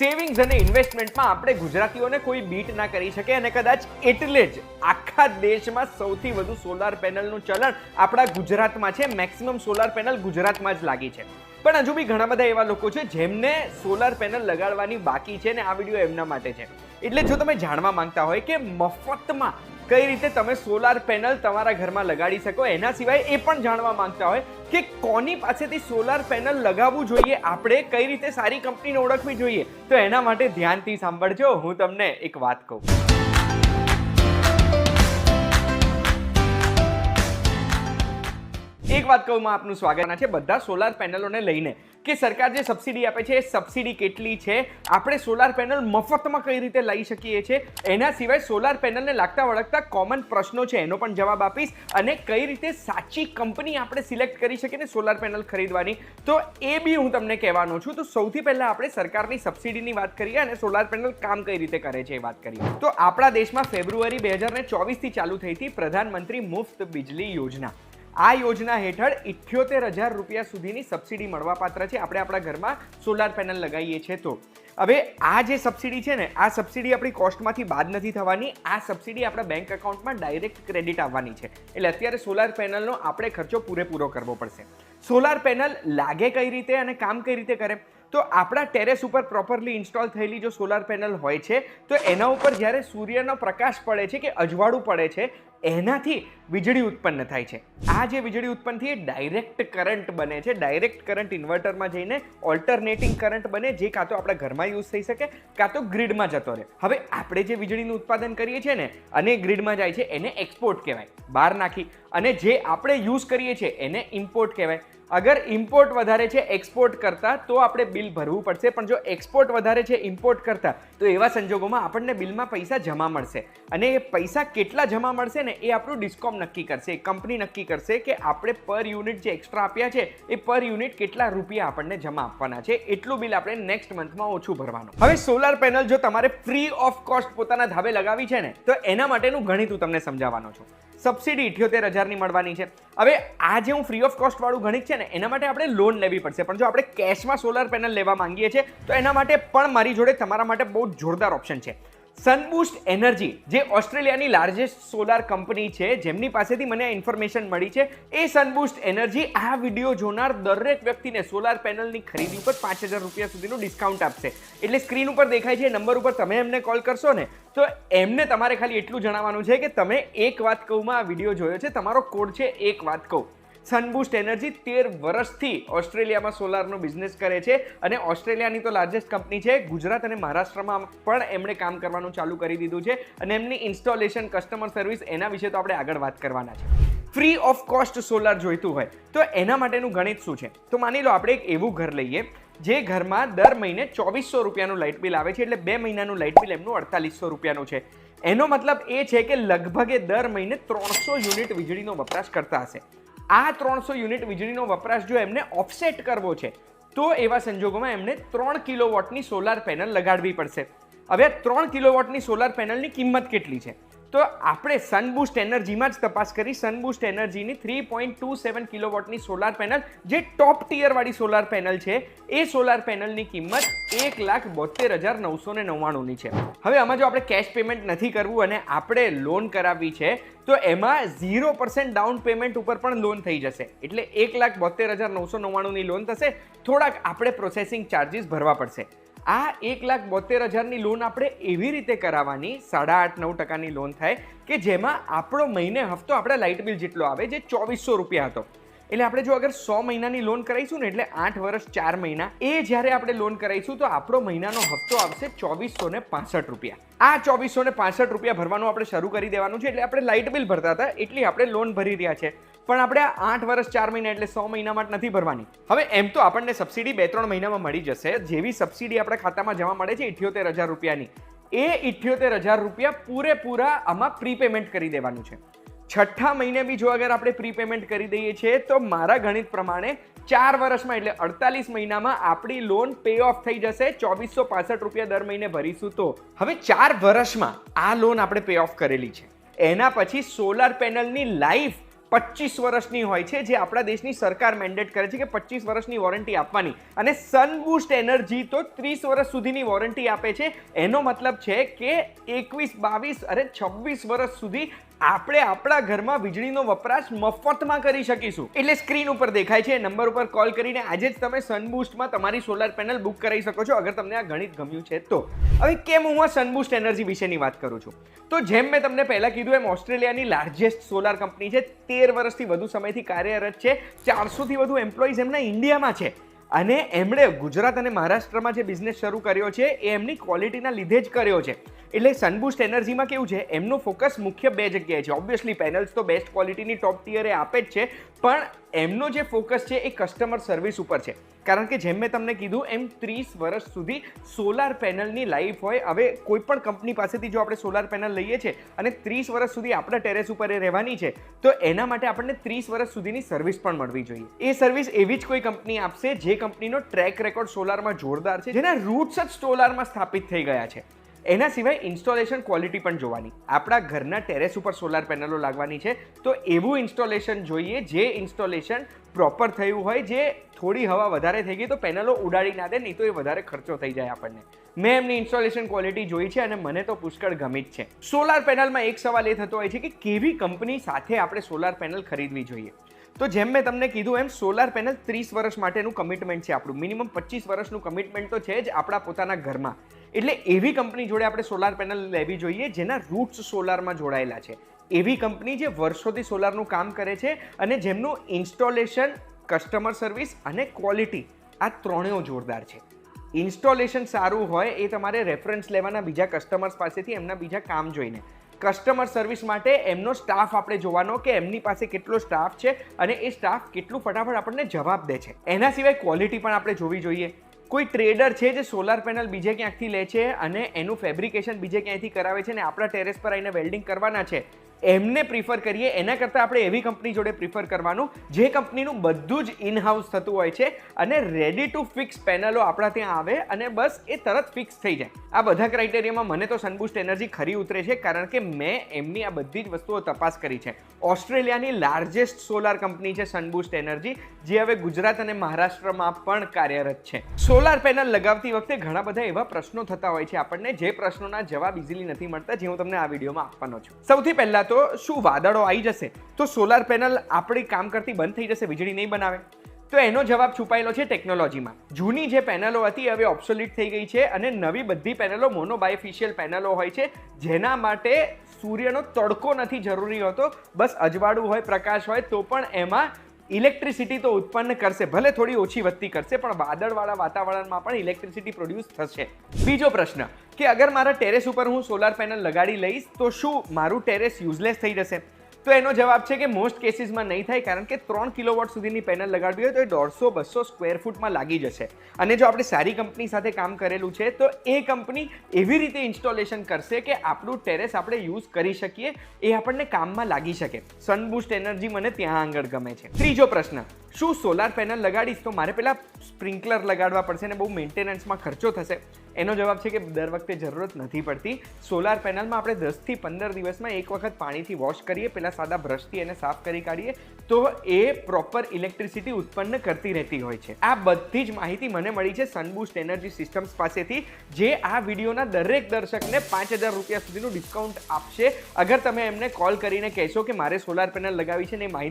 Savings અને ઇન્વેસ્ટમેન્ટમાં આપણે ગુજરાતીઓને કોઈ બીટ ના કરી શકે અને કદાચ એટલે જ આખા દેશમાં સૌથી વધુ સોલાર પેનલનું ચલણ આપણા ગુજરાતમાં છે. મેક્સિમમ સોલાર પેનલ ગુજરાતમાં જ લાગી છે. પણ હજુ બી ઘણા બધા એવા લોકો છે જેમને સોલાર પેનલ લગાડવાની બાકી છે ને આ વીડિયો એમના માટે છે. એટલે જો તમે જાણવા માંગતા હોય કે મફતમાં કઈ રીતે તમે સોલાર પેનલ તમારા ઘરમાં લગાડી શકો એના સિવાય એ પણ જાણવા માંગતા હોય કે કોની પાસેથી સોલાર પેનલ લગાવવું જોઈએ? આપણે કઈ રીતે સારી કંપનીને ઓળખવી જોઈએ? તો એના માટે ધ્યાનથી સાંભળજો. હું તમને એક વાત કહું. એક વાત કહું, માં આપનું સ્વાગત. છે બધા સોલાર પેનલોને લઈને કે સરકાર જે સબસિડી આપે છે, એ સબસિડી કેટલી છે? આપણે સોલાર પેનલ મફતમાં કઈ રીતે લઈ શકીએ છીએ? એના સિવાય સોલાર પેનલને લાગતા વળગતા કોમન પ્રશ્નો છે, એનો પણ જવાબ આપીશ અને કઈ રીતે સાચી કંપની આપણે સિલેક્ટ કરી શકીએ ને સોલાર પેનલ ખરીદવાની. તો એ બી હું તમને કહેવાનો છું. તો સૌથી પહેલા આપણે સરકારની સબસિડીની વાત કરીએ અને સોલાર પેનલ કામ કઈ રીતે કરે છે એ વાત કરીએ. તો આપણા દેશમાં ફેબ્રુઆરી બે હજાર ચોવીસથી ચાલુ થઈ હતી પ્રધાનમંત્રી મુફ્ત બિજલી યોજના. આ યોજના હેઠળ ઇઠ્યોતેર હજાર રૂપિયા સુધીની સબસિડી મળવાપાત્ર છે. આપણે આપણા ઘરમાં સોલાર પેનલ લગાવીએ છીએ તો. હવે આ જે સબસિડી છે ને, આ સબસિડી આપણી કોસ્ટમાંથી બાદ નથી થવાની. આ સબસિડી આપણા બેંક એકાઉન્ટમાં ડાયરેક્ટ ક્રેડિટ આવવાની છે. એટલે અત્યારે સોલાર પેનલનો આપણે ખર્ચો પૂરેપૂરો કરવો પડશે. સોલાર પેનલ લાગે કઈ રીતે અને કામ કઈ રીતે કરે? તો આપણા ટેરેસ ઉપર પ્રોપરલી ઇન્સ્ટોલ થયેલી જો સોલાર પેનલ હોય છે, તો એના ઉપર જ્યારે સૂર્યનો પ્રકાશ પડે છે કે અજવાળું પડે છે એનાથી વીજળી ઉત્પન્ન થાય છે. આ જે વીજળી ઉત્પન્ન થઈ એ ડાયરેક્ટ કરંટ બને છે. ડાયરેક્ટ કરંટ ઇન્વર્ટરમાં જઈને ઓલ્ટરનેટિંગ કરંટ બને જે કાં તો આપણા ઘરમાં યુઝ થઈ શકે, કાં તો ગ્રીડમાં જતો રહે. હવે આપણે જે વીજળીનું ઉત્પાદન કરીએ છીએ ને, અને ગ્રીડમાં જાય છે, એને એક્સપોર્ટ કહેવાય. બહાર નાખી. અને જે આપણે યુઝ કરીએ છીએ, એને ઇમ્પોર્ટ કહેવાય. અગર ઇમ્પોર્ટ વધારે છે એક્સપોર્ટ કરતાં, તો આપણે બિલ ભરવું પડશે. પણ જો એક્સપોર્ટ વધારે છે ઇમ્પોર્ટ કરતાં, તો એવા સંજોગોમાં આપણને બિલમાં પૈસા જમા મળશે. અને એ પૈસા કેટલા જમા મળશે ને, એ આપણું ડિસ્કોમ નક્કી કરશે કંપની નક્કી કરશે કે આપણે પર યુનિટ જે એક્સ્ટ્રા આપ્યા છે, એ પર યુનિટ કેટલા રૂપિયા આપણને જમા આપવાના છે. એટલું બિલ આપણે નેક્સ્ટ મંથમાં ઓછું ભરવાનું. હવે સોલાર પેનલ જો તમારે ફ્રી ઓફ કોસ્ટ પોતાના ધાબે લગાવી છે ને, તો એના માટેનું ગણિત હું તમને સમજાવવાનો છું. સબસિડી ઇઠ્યોતેર હજારની મળવાની છે. હવે આ જે હું ફ્રી ઓફ કોસ્ટવાળું ગણિત છે ને, એના માટે આપણે લોન લેવી પડશે. પણ જો આપણે કેશમાં સોલર પેનલ લેવા માંગીએ છીએ, તો એના માટે પણ મારી જોડે તમારા માટે બહુ જોરદાર ઓપ્શન છે. સનબૂસ્ટ એનર્જી, જે ઓસ્ટ્રેલિયાની લાર્જેસ્ટ સોલાર કંપની છે, જેમની પાસેથી મને આ ઇન્ફોર્મેશન મળી છે, એ સનબૂસ્ટ એનર્જી આ વીડિયો જોનાર દરેક વ્યક્તિને સોલાર પેનલની ખરીદી ઉપર પાંચ હજાર રૂપિયા સુધીનું ડિસ્કાઉન્ટ આપશે. એટલે સ્ક્રીન ઉપર દેખાય છે નંબર ઉપર તમે એમને કોલ કરશો ને, તો એમને તમારે ખાલી એટલું જણાવવાનું છે કે તમે એક વાત કહુંમાં આ વીડિયો જોયો છે, તમારો કોડ છે, એક વાત કહું. સનબૂસ્ટ એનર્જી તેર વર્ષથી ઓસ્ટ્રેલિયામાં સોલારનો બિઝનેસ કરે છે અને ઓસ્ટ્રેલિયાની તો લાર્જેસ્ટ કંપની છે. ગુજરાત અને મહારાષ્ટ્રમાં પણ એમણે કામ કરવાનું ચાલુ કરી દીધું છે અને એમની ઇન્સ્ટોલેશન કસ્ટમર સર્વિસ એના વિશે તો આપણે આગળ વાત કરવાના છે. ફ્રી ઓફ કોસ્ટ સોલાર જોઈતું હોય તો એના માટેનું ગણિત શું છે? તો માની લો આપણે એક એવું ઘર લઈએ જે ઘરમાં દર મહિને ચોવીસો રૂપિયાનું લાઇટ બિલ આવે છે એટલે બે મહિનાનું લાઇટ બિલ એમનું અડતાલીસો રૂપિયાનું છે. એનો મતલબ એ છે કે લગભગ દર મહિને ત્રણસો યુનિટ વીજળીનો વપરાશ કરતા હશે. આ ત્રણસો યુનિટ વીજળીનો વપરાશ જો એમને ઓફસેટ કરવો છે, તો એવા સંજોગોમાં એમને ત્રણ કિલોવોટની સોલાર પેનલ લગાડવી પડશે. હવે ત્રણ કિલોવોટની સોલાર પેનલની કિંમત કેટલી છે? તો આપણે સનબુસ્ટ એનર્જીમાં જ તપાસ કરી. સનબુસ્ટ એનર્જીની થ્રી પોઈન્ટ ટુ સેવન કિલોવોટની સોલાર પેનલ જે ટોપ ટીયરવાળી સોલાર પેનલ છે, એ સોલાર પેનલની કિંમત એક લાખ બોતેર હજાર નવસો ને નવ્વાણુંની છે. હવે આમાં જો આપણે કેશ પેમેન્ટ નથી કરવું અને આપણે લોન કરાવવી છે, તો એમાં ઝીરો પર્સન્ટ ડાઉન પેમેન્ટ ઉપર પણ લોન થઈ જશે. એટલે એક લાખ બોતેર હજાર નવસો નવ્વાણુંની લોન થશે. થોડાક આપણે પ્રોસેસિંગ ચાર્જીસ ભરવા પડશે. આ એક લાખ બોતેર હજારની લોન આપણે એવી રીતે કરાવવાની, સાડા આઠ નવ ટકાની લોન થાય કે જેમાં આપણો મહિને, હપ્તો આપણા લાઇટ બિલ જેટલો આવે, જે ચોવીસો રૂપિયા હતો. એટલે આપણે જો અગર સો મહિનાની લોન કરાવીશું ને, એટલે આઠ વર્ષ, ચાર મહિના, એ જ્યારે આપણે લોન કરાવીશું તો આપણો મહિનાનો હપ્તો આવશે ચોવીસો ને પાસઠ રૂપિયા. આ ચોવીસો ને પાસઠ રૂપિયા ભરવાનું આપણે શરૂ કરી દેવાનું છે, એટલે આપણે લાઇટ બિલ ભરતા હતા, એટલી આપણે લોન ભરી રહ્યા છે. પણ આપણે આઠ વર્ષ, ચાર મહિના એટલે સો મહિના માટે નથી ભરવાની. હવે એમ તો આપણને સબસિડી બે, ત્રણ મહિનામાં મળી જશે. જેવી સબસિડી આપણા ખાતામાં જમા મળે છે ઇઠ્યોતેર હજાર રૂપિયાની, એ ઇઠ્યોતેર હજાર રૂપિયા પૂરેપૂરા આમાં પ્રીપેમેન્ટ કરી દેવાનું છે. છઠ્ઠા મહિને બી જો અગર આપણે પ્રીપેમેન્ટ કરી દઈએ છીએ, તો મારા ગણિત પ્રમાણે ચાર વર્ષમાં એટલે અડતાલીસ મહિનામાં આપણી લોન પે ઓફ થઈ જશે, ચોવીસો પાસઠ રૂપિયા દર મહિને ભરીશું તો. હવે ચાર વર્ષમાં આ લોન આપણે પે ઓફ કરેલી છે. એના પછી સોલાર પેનલની લાઈફ પચીસ વર્ષની હોય છે, જે આપણા દેશની સરકાર મેન્ડેટ કરે છે કે પચીસ વર્ષની વોરંટી આપવાની. અને સનબુસ્ટ એનર્જી તો ત્રીસ વર્ષ સુધીની વોરંટી આપે છે. એનો મતલબ છે કે એકવીસ, બાવીસ અરે છવ્વીસ વર્ષ સુધી આપણે આપણા ઘરમાં વીજળીનો વપરાશ મફતમાં કરી શકીશું. એટલે સ્ક્રીન ઉપર દેખાય છે, નંબર ઉપર કોલ કરીને આજે જ તમે સનબૂસ્ટમાં તમારી સોલાર પેનલ બુક કરાવી શકો છો, અગર તમને આ ગણિત ગમ્યું છે તો. હવે કેમ હું આ સનબૂસ્ટ એનર્જી વિશેની વાત કરું છું? તો જેમ મેં તમને પહેલાં કીધું એમ ઓસ્ટ્રેલિયાની લાર્જેસ્ટ સોલાર કંપની છે, તેર વર્ષથી વધુ સમયથી કાર્યરત છે, ચારસોથી વધુ એમ્પ્લોઈઝ એમના ઇન્ડિયામાં છે. અને એમણે ગુજરાત અને મહારાષ્ટ્રમાં જે બિઝનેસ શરૂ કર્યો છે, એ એમની ક્વોલિટીના લીધે જ કર્યો છે. એટલે સનબૂસ્ટ એનર્જીમાં કેવું છે? એમનો ફોકસ મુખ્ય બે જગ્યાએ છે. ઓબ્વિયસલી પેનલ્સ તો બેસ્ટ ક્વોલિટીની ટોપ ટિયરે આપે જ છે, પણ એમનો જે ફોકસ છે એ કસ્ટમર સર્વિસ ઉપર છે. કારણ કે જેમ મેં તમને કીધું, એમ ત્રીસ વર્ષ સુધી સોલાર પેનલની લાઈફ હોય. હવે કોઈ પણ કંપની પાસેથી જો આપણે સોલાર પેનલ લઈએ છીએ અને ત્રીસ વર્ષ સુધી આપણા ટેરેસ ઉપર એ રહેવાની છે, તો એના માટે આપણને ત્રીસ વર્ષ સુધીની સર્વિસ પણ મળવી જોઈએ. એ સર્વિસ એવી જ કોઈ કંપની આપશે જે કંપનીનો ટ્રેક રેકોર્ડ સોલારમાં જોરદાર છે, જેના રૂટ્સ જ સોલારમાં સ્થાપિત થઈ ગયા છે. એના સિવાય ઇન્સ્ટોલેશન ક્વોલિટી પણ જોવાની. આપણા ઘરના ટેરેસ ઉપર સોલાર પેનલો લાગવાની છે, તો એવું ઇન્સ્ટોલેશન જોઈએ જે ઇન્સ્ટોલેશન પ્રોપર થયું હોય, જે થોડી હવા વધારે થઈ ગઈ તો પેનલો ઉડાડી ના દે, નહીં તો એ વધારે ખર્ચો થઈ જાય આપણને. મેં એમની ઇન્સ્ટોલેશન ક્વોલિટી જોઈ છે અને મને તો પુષ્કળ ગમી જ છે. સોલાર પેનલમાં એક સવાલ એ થતો હોય છે કે કેવી કંપની સાથે આપણે સોલાર પેનલ ખરીદવી જોઈએ? તો જેમ મેં તમને કીધું એમ સોલાર પેનલ ત્રીસ વર્ષ માટેનું કમિટમેન્ટ છે આપણું. મિનિમમ પચીસ વર્ષનું કમિટમેન્ટ તો છે જ આપણા પોતાના ઘરમાં. એટલે એવી કંપની જોડે આપણે સોલાર પેનલ લેવી જોઈએ જેના રૂટ્સ સોલારમાં જોડાયેલા છે. એવી કંપની જે વર્ષોથી સોલારનું કામ કરે છે અને જેમનું ઇન્સ્ટોલેશન કસ્ટમર સર્વિસ અને ક્વોલિટી આ ત્રણેય જોરદાર છે. ઇન્સ્ટોલેશન સારું હોય એ તમારે રેફરન્સ લેવાના બીજા કસ્ટમર્સ પાસેથી, એમના બીજા કામ જોઈને. કસ્ટમર સર્વિસ માટે એમનો સ્ટાફ આપણે જોવાનો કે એમની પાસે કેટલો સ્ટાફ છે અને એ સ્ટાફ કેટલું ફટાફટ આપણને જવાબ દે છે. એના સિવાય ક્વોલિટી પણ આપણે જોવી જોઈએ. કોઈ ટ્રેડર છે જે સોલાર પેનલ બીજે ક્યાંકથી લે છે અને એનું ફેબ્રિકેશન બીજે ક્યાંયથી કરાવે છે અને આપણા ટેરેસ પર આવીને વેલ્ડિંગ કરવાના છે એમને પ્રિફર કરીએ, એના કરતાં આપણે એવી કંપની જોડે પ્રિફર કરવાનું, જે કંપનીનું બધું જ ઇન હાઉસ થતું હોય છે અને રેડી ટુ ફિક્સ પેનલો આપણા ત્યાં આવે અને બસ એ તરત ફિક્સ થઈ જાય. આ બધા ક્રાઇટેરિયામાં મને તો સનબૂસ્ટ એનર્જી ખરી ઉતરે છે, કારણ કે મેં એમની આ બધી જ વસ્તુઓ તપાસ કરી છે. ઓસ્ટ્રેલિયાની લાર્જેસ્ટ સોલાર કંપની છે સનબૂસ્ટ એનર્જી જે હવે ગુજરાત અને મહારાષ્ટ્રમાં પણ કાર્યરત છે. સોલાર પેનલ લગાવતી વખતે ઘણા બધા એવા પ્રશ્નો થતા હોય છે આપણને, જે પ્રશ્નોના જવાબ ઇઝીલી નથી મળતા, જે હું તમને આ વિડીયોમાં આપવાનો છું. સૌથી પહેલા તો શું વાદળો આવી જશે? તો સોલાર પેનલ આપણી કામ કરતી બંધ થઈ જશે, વીજળી નહીં બનાવે. તો એનો જવાબ છુપાયેલો છે ટેકનોલોજીમાં જૂની જે પેનલો હતી, હવે ઓબ્સોલિટ થઈ ગઈ છે અને નવી બધી પેનલો મોનોબાયફિશિયલ પેનલો હોય છે, જેના માટે સૂર્યનો તડકો નથી જરૂરી હોતો. બસ અજવાળું હોય, પ્રકાશ હોય, તો પણ એમાં ઇલેક્ટ્રિસિટી તો ઉત્પન્ન કરશે, ભલે થોડી ઓછી વધતી કરશે, પણ વાદળવાળા વાતાવરણમાં પણ ઇલેક્ટ્રિસિટી પ્રોડ્યુસ થશે. બીજો પ્રશ્ન, કે અગર મારા ટેરેસ ઉપર હું સોલાર પેનલ લગાડી લઈશ, તો શું મારું ટેરેસ યુઝલેસ થઈ જશે? તો એનો જવાબ છે કે મોસ્ટ કેસીસમાં નહીં થાય, કારણ કે ત્રણ કિલોવોટ સુધીની પેનલ લગાડવી હોય તો એ દોઢસો બસો સ્ક્વેર ફૂટમાં લાગી જશે. અને જો આપણે સારી કંપની સાથે કામ કરેલું છે, તો એ કંપની એવી રીતે ઇન્સ્ટોલેશન કરશે કે આપણું ટેરેસ આપણે યુઝ કરી શકીએ, એ આપણને કામમાં લાગી શકે. સનબુસ્ટ એનર્જી મને ત્યાં આગળ ગમે છે. ત્રીજો પ્રશ્ન શું સોલાર પેનલ લગાડીશ તો મારે પહેલાં સ્પ્રિંકલર લગાડવા પડશે ને બહુ મેન્ટેનન્સમાં ખર્ચો થશે. એનો જવાબ છે કે દર વખતે જરૂરત નથી પડતી. સોલાર પેનલમાં આપણે દસથી પંદર દિવસમાં એક વખત પાણીથી વોશ કરીએ પહેલાં સાદા બ્રશથી એને સાફ કરી કાઢીએ, તો એ પ્રોપર ઇલેક્ટ્રિસિટી ઉત્પન્ન કરતી રહેતી હોય છે. આ બધી જ માહિતી મને મળી છે સનબૂસ્ટ એનર્જી સિસ્ટમ્સ પાસેથી, જે આ વિડીયોના દરેક દર્શકને પાંચ હજાર રૂપિયા સુધીનું ડિસ્કાઉન્ટ આપશે. અગર તમે એમને કોલ કરીને કહેશો કે મારે સોલાર પેનલ લગાવી છે ને માહિતી